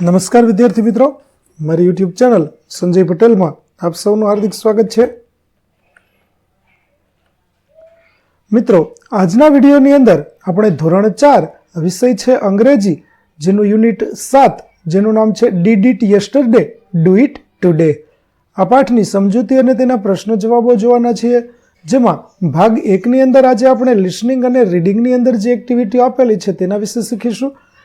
નમસ્કાર વિદ્યાર્થી મિત્રો. મારી યુટ્યુબ ચેનલ સંજય પટેલમાં આપ સૌનું હાર્દિક સ્વાગત છે. મિત્રો, આજના વિડીયોની અંદર આપણે ધોરણ ચાર વિષય છે અંગ્રેજી, જેનું યુનિટ સાત, જેનું નામ છે did it yesterday do it today આ પાઠની સમજૂતી અને તેના પ્રશ્ન જવાબો જોવાના છીએ, જેમાં ભાગ એકની અંદર આજે આપણે લિસનિંગ અને રીડિંગની અંદર જે એક્ટિવિટી આપેલી છે તેના વિશે શીખીશું.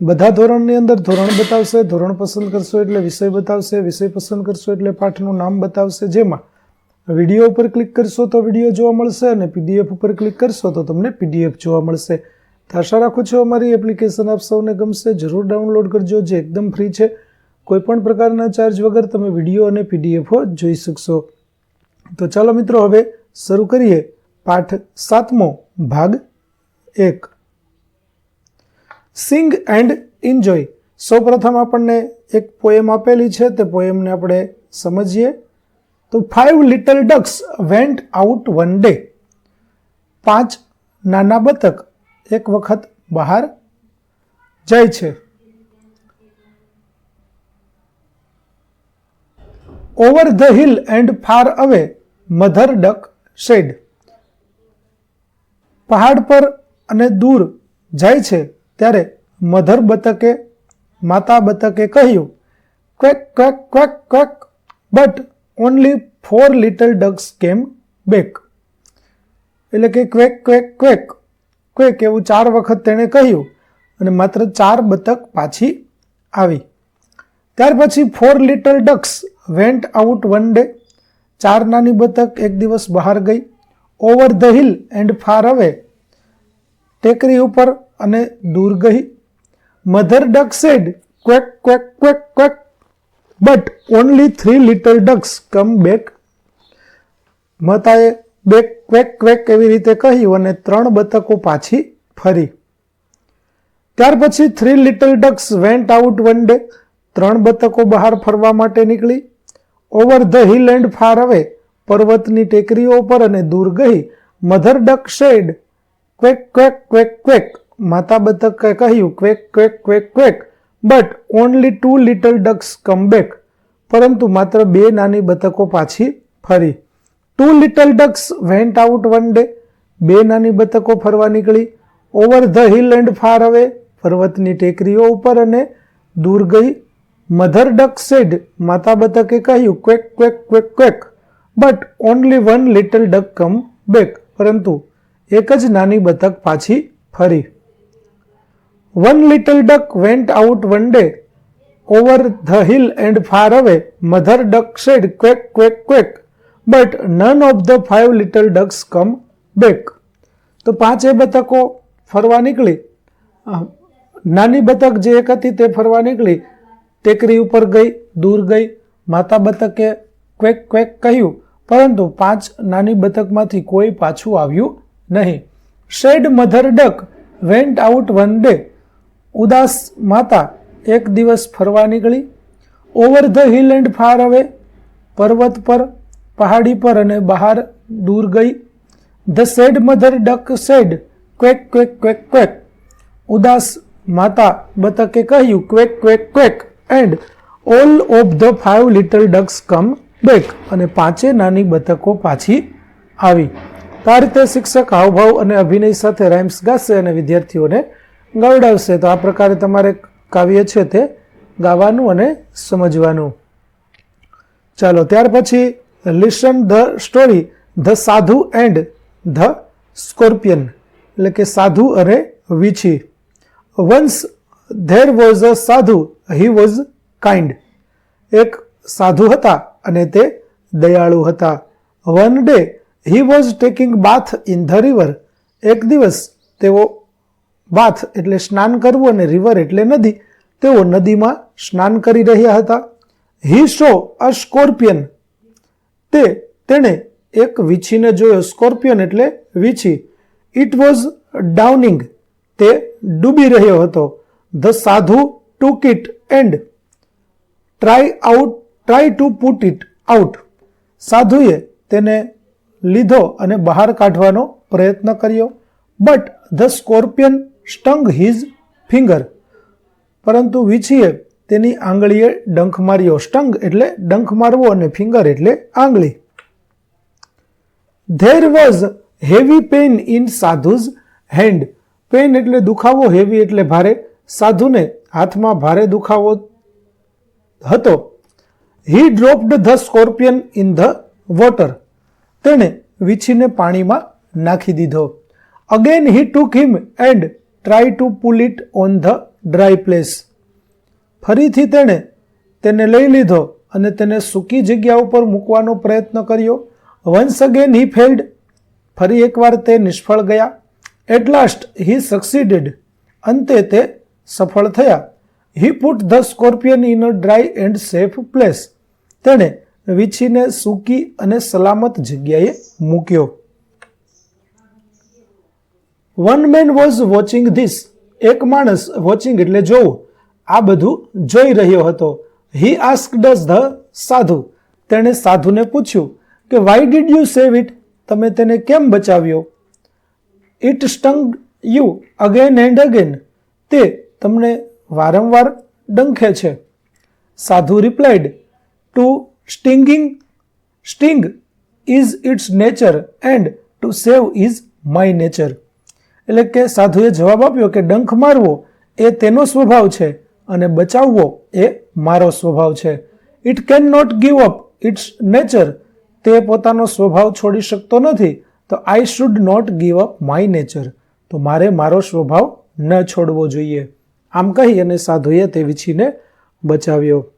બધા ધોરણની અંદર ધોરણ બતાવશે, ધોરણ પસંદ કરશો એટલે વિષય બતાવશે, વિષય પસંદ કરશો એટલે પાઠનું નામ બતાવશે. જેમાં વીડિયો ઉપર ક્લિક કરશો તો વીડિયો જોવા મળશે અને પીડીએફ ઉપર ક્લિક કરશો તો તમને પીડીએફ જોવા મળશે. તો આશા રાખું છું અમારી એપ્લિકેશન આપ સૌને ગમશે. જરૂર ડાઉનલોડ કરજો, જે એકદમ ફ્રી છે. કોઈપણ પ્રકારના ચાર્જ વગર તમે વીડિયો અને પીડીએફો જોઈ શકશો. તો ચાલો મિત્રો, હવે શરૂ કરીએ પાઠ સાતમો, ભાગ એક. સિંગ એન્ડ એન્જોય સૌપ્રથમ આપણને એક પોએમ આપેલી છે. તે પોએમને આપણે સમજીએ. તો five little ducks went out one day પાંચ નાના બતક એક વખત બહાર જાય છે. Over the hill and far away mother duck said પહાડ પર અને દૂર જાય છે. ત્યારે મધર બતકે, માતા બતકે કહ્યું, quack quack quack quack, but only four little ducks came back? એટલે કે ક્વેક ક્વેક ક્વેક ક્વેક એવું ચાર વખત તેણે કહ્યું અને માત્ર ચાર બતક પાછી આવી. ત્યાર પછી four little ducks went out one day. ચાર નાની બતક એક દિવસ બહાર ગઈ. Over the hill and far away ટેકરી ઉપર અને દૂર ગઈ mother duck said quack quack quack quack but only three little ducks come back માતાએ બેક ક્વેક ક્વેક એવી રીતે કહ્યું અને ત્રણ બતકો પાછી ફરી. ત્યાર પછી three little ducks went out one day ત્રણ બતકો બહાર ફરવા માટે નીકળી. Over the hill and far away પર્વતની ટેકરીઓ પર અને દૂર ગઈ mother duck said quack quack quack quack માતા બતકે કહ્યું quack quack quack quack but only two little ducks come back પરંતુ માત્ર બે નાની બતકો પાછી ફરી. Two little ducks went out one day બે નાની બતકો ફરવા નીકળી. Over the hill and far away પર્વતની ટેકરીઓ ઉપર અને દૂર ગઈ. મધર ડક સેડ માતા બતકે કહ્યું quack quack quack quack but only one little duck come back પરંતુ એક જ નાની બતક પાછી ફરી. One little duck went out one day over the hill and far away mother duck said quack quack quack but none of the five little ducks come back તો પાંચે બતકો ફરવા નીકળી. નાની બતક જે એક હતી તે ફરવા નીકળી. ટેકરી ઉપર ગઈ, દૂર ગઈ. માતા બતકે ક્વેક ક્વેક કહ્યું. પરંતુ પાંચ નાની બતકમાંથી કોઈ પાછું આવ્યું નહીં. Sad mother duck went out one day. ઉદાસ માતા એક દિવસ ફરવા નીકળી. Over the hill and far away. પર્વત પર, પહાડી પર અને બહાર દૂર ગઈ. The sad mother duck said quack quack quack quack. ઉદાસ માતા બતકે કહ્યું quack quack quack and all of the five little ducks come back અને પાંચે નાની બતકો પાછી આવી. તો આ રીતે શિક્ષક હાવભાવ અને અભિનય સાથે રાઇમ્સ ગાશે અને વિદ્યાર્થીઓને ગવડાવશે. તો આ પ્રકારે તમારે કાવ્ય છે તે ગાવાનું અને સમજવાનું. ચાલો, ત્યાર પછી listen the story the sadhu and the scorpion એટલે કે સાધુ અને વીછી. Once there was a sadhu he was kind એક સાધુ હતા અને તે દયાળુ હતા. One day he was taking bath in the river એક દિવસ તેઓ બાથ એટલે સ્નાન કરવું અને રિવર એટલે નદી, તેઓ નદીમાં સ્નાન કરી રહ્યા હતા. હી શો અ સ્કોર્પિયન તે તેણે એક વીછીને જોયો. સ્કોર્પિયન એટલે વીછી. ઇટ વોઝ ડાઉનિંગ તે ડૂબી રહ્યો હતો. The sadhu took it and try out try to put it out સાધુએ તેને લીધો અને બહાર કાઢવાનો પ્રયત્ન કર્યો. But the scorpion stung his finger પરંતુ વીછીએ તેની આંગળીએ ડંખ માર્યો. સ્ટંગ એટલે ડંખ મારવો અને ફિંગર એટલે આંગળી. There was heavy pain in sadhu's hand pain એટલે દુખાવો હેવી એટલે ભારે. સાધુને હાથમાં ભારે દુખાવો હતો. He dropped the scorpion in the water તેણે વીછીને પાણીમાં નાખી દીધો. Again he took him and try to pull it on the dry place ફરીથી તેણે તેને લઈ લીધો અને તેને સૂકી જગ્યા ઉપર મૂકવાનો પ્રયત્ન કર્યો. વન્સ અગેન હી ફેલ્ડ ફરી એકવાર તે નિષ્ફળ ગયા. એટ લાસ્ટ હી સક્સીડેડ અંતે તે સફળ થયા. He put the scorpion in a dry and safe place તેણે વીછીને સૂકી અને સલામત જગ્યાએ મૂક્યો. One man was watching this એક માણસ વોચિંગ એટલે જોવું. આ બધું જોઈ રહ્યો હતો. હી આસ્ક ડઝ ધ સાધુ? તેણે સાધુને પૂછ્યું કે why did you save it તમે તેને કેમ બચાવ્યો? It stung you again and again તે તમને વારંવાર ડંખે છે. Sadhu replied to stinging sting is its nature and to save is my nature એટલે કે સાધુએ જવાબ આપ્યો કે ડંખ મારવો એ તેનો સ્વભાવ છે અને બચાવવો એ મારો સ્વભાવ છે. It can not give up its nature તે પોતાનો સ્વભાવ છોડી શકતો નથી. તો I should not give up my nature તો મારે મારો સ્વભાવ ન છોડવો જોઈએ. આમ કહી અને સાધુએ તે વિછીને બચાવ્યો.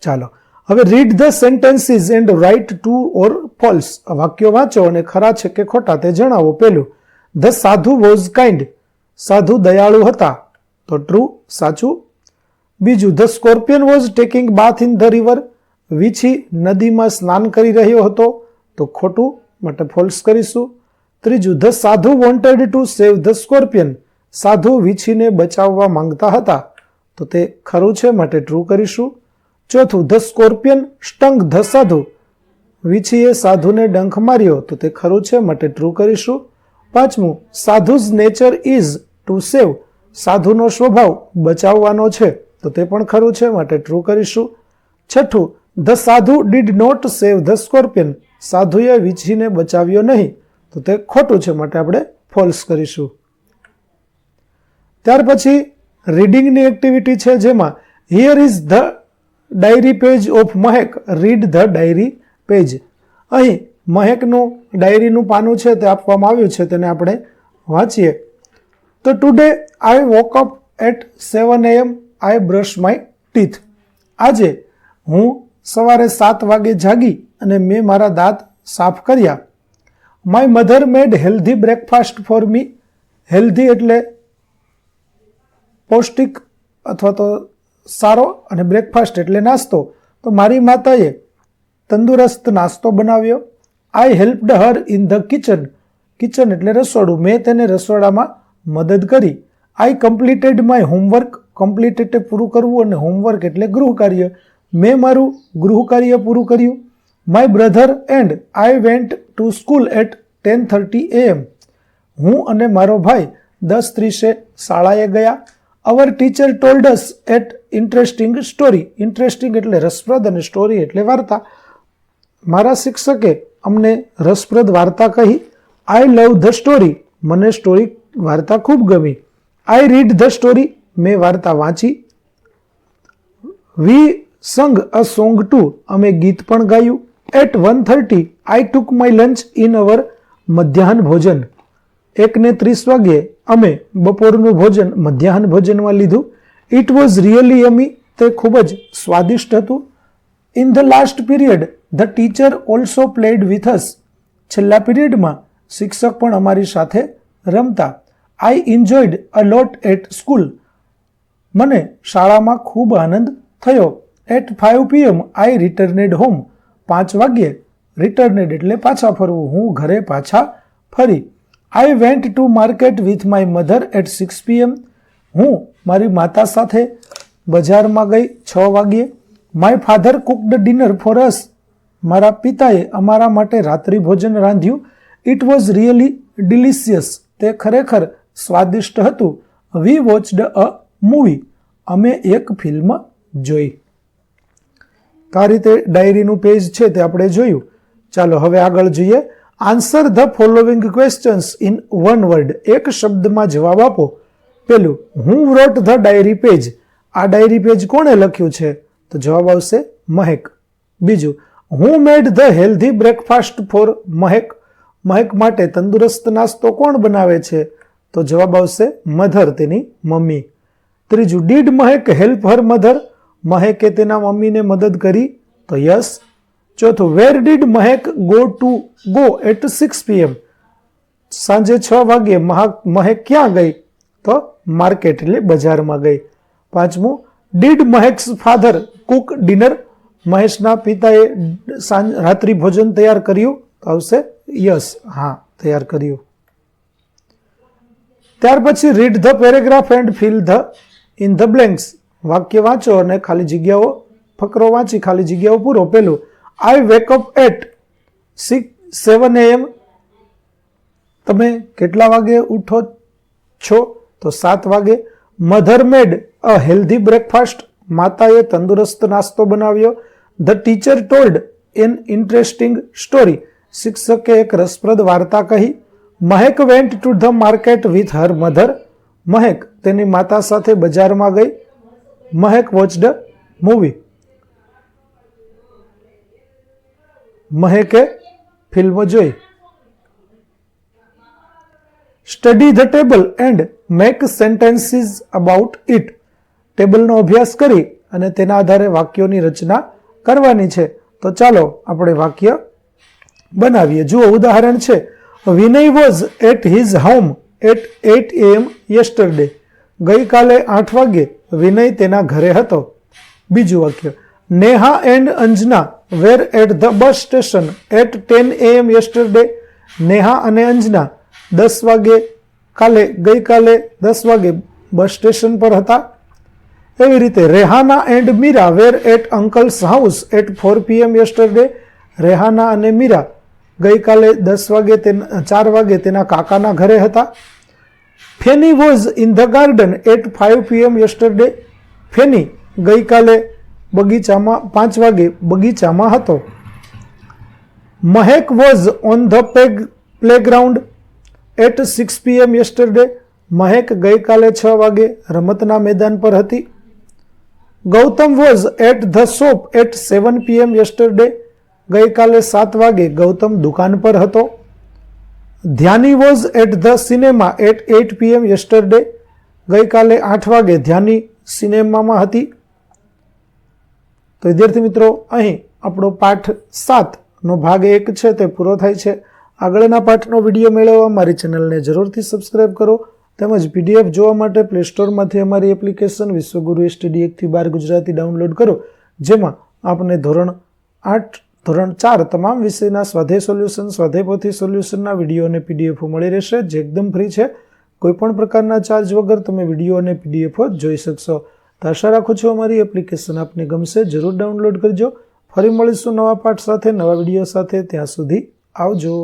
ચાલો. હવે read the sentences and write true or false વાક્યો વાંચો અને ખરા છે કે ખોટા તે જણાવો પેલું ધ સાધુ વોઝ કાઇન્ડ સાધુ દયાળુ હતા. તો ટ્રુ સાચું. બીજું the scorpion was taking bath in the river વીછી નદીમાં સ્નાન કરી રહ્યો હતો. તો ખોટું, માટે ફોલ્સ કરીશું. ત્રીજું the sadhu wanted to save the scorpion સાધુ વીછીને બચાવવા માંગતા હતા. તો તે ખરું છે, માટે ટ્રુ કરીશું. ચોથું, ધ સ્કોર્પિયન સ્ટંગ ધ સાધુ. વીછીએ સાધુને ડંખ માર્યો. તો તે ખરું છે? માટે ટ્રુ કરીશું. પાંચમું, sadhu's nature is to save. સાધુનો સ્વભાવ બચાવવાનો છે. તો તે પણ ખરું છે? માટે ટ્રુ કરીશું. છઠ્ઠું, the sadhu did not save the scorpion. સાધુએ વીછીને બચાવ્યો નહીં. તો તે ખોટું છે? માટે આપણે ફોલ્સ કરીશું. ત્યાર પછી, રીડિંગની એક્ટિવિટી છે જેમાં, here is the diary page of Mahek read the diary page અહીં મહેકનું ડાયરીનું પાનું છે તે આપવામાં આવ્યું છે, તેને આપણે વાંચીએ. તો today I woke up at seven AM I brush my teeth આજે હું સવારે સાત વાગે જાગી અને મેં મારા દાંત સાફ કર્યા. My mother made healthy breakfast for me healthy એટલે પૌષ્ટિક અથવા તો સારો અને બ્રેકફાસ્ટ એટલે નાસ્તો, તો મારી માતાએ તંદુરસ્ત નાસ્તો બનાવ્યો. I helped her in the kitchen kitchen એટલે રસોડું. મેં તેને રસોડામાં મદદ કરી. I completed my homework complete એટલે પૂરું કરવું અને હોમવર્ક એટલે ગૃહ કાર્ય મેં મારું ગૃહ કાર્ય પૂરું કર્યું. My brother and I went to school at ten thirty AM હું અને મારો ભાઈ દસ ત્રીસે શાળાએ ગયા. Our teacher told us at interesting story interesting એટલે રસપ્રદ અને સ્ટોરી એટલે વાર્તા. મારા શિક્ષકે અમને રસપ્રદ વાર્તા કહી આઈ લવ ધ સ્ટોરી મને સ્ટોરી વાર્તા ખૂબ ગમી. આઈ રીડ ધ સ્ટોરી મેં વાર્તા વાંચી. વી સંગ અ સોંગ ટુ અમે ગીત પણ ગાયું. At one thirty I took my lunch in our મધ્યાહન ભોજન. એકને ત્રીસ વાગ્યે અમે બપોરનું ભોજન, મધ્યાહન ભોજનમાં લીધું. ઇટ વોઝ રિયલી યમી તે ખૂબ જ સ્વાદિષ્ટ હતું. In the last period the teacher also played with us છેલ્લા પીરિયડમાં શિક્ષક પણ અમારી સાથે રમતા. I enjoyed a lot at school મને શાળામાં ખૂબ આનંદ થયો. At five PM I returned home પાંચ વાગ્યે રિટર્નેડ એટલે પાછા ફરવું. હું ઘરે પાછા ફરી. I went to market with my mother at six PM હું મારી માતા સાથે બજારમાં ગઈ છ વાગ્યે. My father cooked dinner for us મારા પિતાએ અમારા માટે રાત્રિ ભોજન રાંધ્યું. ઇટ વોઝ રિયલી ડિલિશિયસ તે ખરેખર સ્વાદિષ્ટ હતું. વી વોચડ અ મૂવી અમે એક ફિલ્મ જોઈ. કા રીતે ડાયરીનું પેજ છે તે આપણે જોયું. ચાલો હવે આગળ જોઈએ. Answer the following questions in one word એક શબ્દમાં જવાબ આપો. પેલું, who wrote the diary page આ ડાયરી પેજ કોણે લખ્યું છે? તો જવાબ આવશે મહેક. બીજું, who made the healthy breakfast for Mahek. Mahek માટે તંદુરસ્ત નાસ્તો કોણ બનાવે છે? તો જવાબ આવશે મધર, તેની મમ્મી. ત્રીજું did Mahek help her mother મહેકે તેના મમ્મીને મદદ કરી? તો યસ ચોથું where did Mahek go to go at six PM સાંજે છ વાગ્યે મહા મહેક ક્યાં ગઈ? તો માર્કેટ એટલે બજારમાં ગઈ. પાંચમું did Mahesh father cook dinner મહેશના પિતાએ સાંજ, રાત્રિ ભોજન તૈયાર કર્યું? તો આવશે યસ. હા, તૈયાર કર્યું. ત્યાર પછી read the paragraph and fill the in the blanks વાક્ય વાંચો અને ખાલી જગ્યાઓ, ફકરો વાંચી, ખાલી જગ્યાઓ પૂરો. પેલું I wake up at six seven AM તમે કેટલા વાગે ઉઠો છો? તો સાત વાગે mother made a healthy breakfast માતાએ તંદુરસ્ત નાસ્તો બનાવ્યો. The teacher told an interesting story. શિક્ષકે એક રસપ્રદ વાર્તા કહી. Mahek went to the market with her mother. Mahek તેની માતા સાથે બજારમાં ગઈ. Mahek watched movie. મહેકે ફિલ્મ જોઈ. Study the table and make sentences about it ટેબલનો અભ્યાસ કરી અને તેના આધારે વાક્યોની રચના કરવાની છે. તો ચાલો આપણે વાક્ય બનાવીએ. જુઓ, ઉદાહરણ છે. Vinay was at his home at eight AM yesterday ગઈકાલે આઠ વાગે વિનય તેના ઘરે હતો. બીજું વાક્ય. Neha and Anjana were at the bus station at ten AM yesterday Neha અને અંજના દસ વાગે કાલે, ગઈકાલે દસ વાગે બસ સ્ટેશન પર હતા. એવી રીતે Rehana and Meera were at uncle's house at four PM yesterday Rehana અને મીરા ગઈકાલે દસ વાગે તેના, ચાર વાગે તેના કાકાના ઘરે હતા. Fanny was in the garden at five PM yesterday. Fanny ગઈકાલે બગીચામાં, પાંચ વાગે બગીચામાં હતો. Mahek was on the peg, playground at six PM yesterday Mahek ગઈકાલે છ વાગે રમતના મેદાન પર હતી. Gautam was at the shop at seven PM yesterday ગઈકાલે સાત વાગે ગૌતમ દુકાન પર હતો. Dhyani was at the cinema at eight PM yesterday ગઈકાલે આઠ વાગે ધ્યાની સિનેમામાં હતી. તો વિદ્યાર્થી મિત્રો, અહીં આપણો પાઠ સાતનો ભાગ એક છે, તે પૂરો થાય છે. આગળના પાઠનો વીડિયો મેળવવા મારી ચેનલને જરૂરથી સબસ્ક્રાઇબ કરો તેમજ પીડીએફ જોવા માટે પ્લે સ્ટોરમાંથી અમારી એપ્લિકેશન વિશ્વગુરુ એસટીડી એકથી બાર ગુજરાતી ડાઉનલોડ કરો, જેમાં આપને ધોરણ આઠ, ધોરણ ચાર તમામ વિષયના સ્વાધ્યાય સોલ્યુશન સ્વાધ્યાય પોથી સોલ્યુશનના વીડિયો અને પીડીએફો મળી રહેશે, જે એકદમ ફ્રી છે. કોઈપણ પ્રકારના ચાર્જ વગર તમે વીડિયો અને પીડીએફો જોઈ શકશો. તો આશા રાખું છું અમારી એપ્લિકેશન આપને ગમશે, જરૂર ડાઉનલોડ કરજો. ફરી મળીશું નવા પાઠ સાથે, નવા વીડિયો સાથે, ત્યાં સુધી આવજો.